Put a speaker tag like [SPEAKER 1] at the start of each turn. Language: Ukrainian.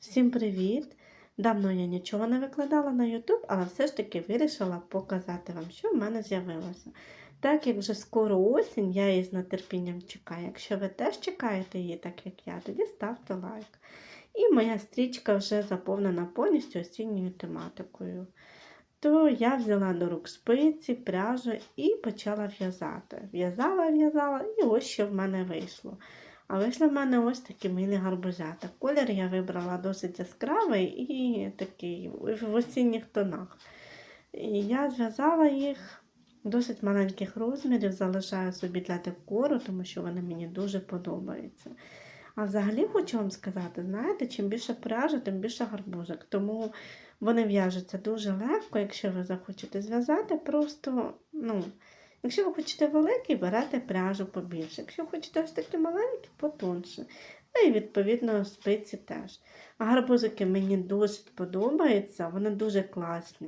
[SPEAKER 1] Всім привіт! Давно я нічого не викладала на YouTube, але все ж таки вирішила показати вам, що в мене з'явилося. Так як вже скоро осінь, я її з нетерпінням чекаю. Якщо ви теж чекаєте її, так як я, тоді ставте лайк. І моя стрічка вже заповнена повністю осінньою тематикою. То я взяла до рук спиці, пряжу і почала в'язати. В'язала, в'язала, і ось що в мене вийшло. А вийшли в мене ось такі милі гарбузята. Колір я вибрала досить яскравий і такий в осінніх тонах. І я зв'язала їх досить маленьких розмірів, залишаю собі для декору, тому що вони мені дуже подобаються. А взагалі хочу вам сказати, знаєте, чим більше пряжа, тим більше гарбузок. Тому вони в'яжуться дуже легко, якщо ви захочете зв'язати, просто, ну, якщо ви хочете великий, берете пряжу побільше. Якщо хочете ось такі маленькі, потонше. Ну і відповідно спиці теж. А гарбузики мені досить подобаються, вони дуже класні.